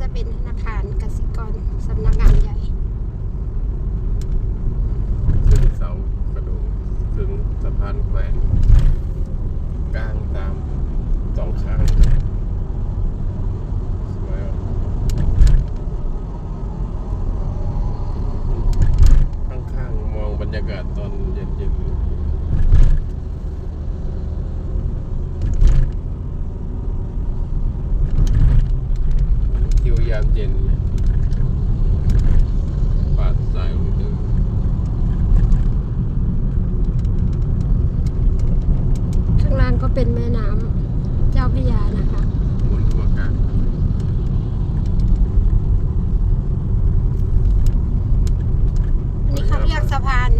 จะเป็นธนาคารกสิกรสำนักงานใหญ่ขึ้นเสากระโดงถึงสะพานแขวนกลางตามสองข้างข้างๆ มองบรรยากาศตอนเย็นๆามเย็นปาดสายลงดึงข้างล่างก็เป็นแม่น้ำเจ้าพรยานะคะ บนวอันนี้เขาเรียกสะพาน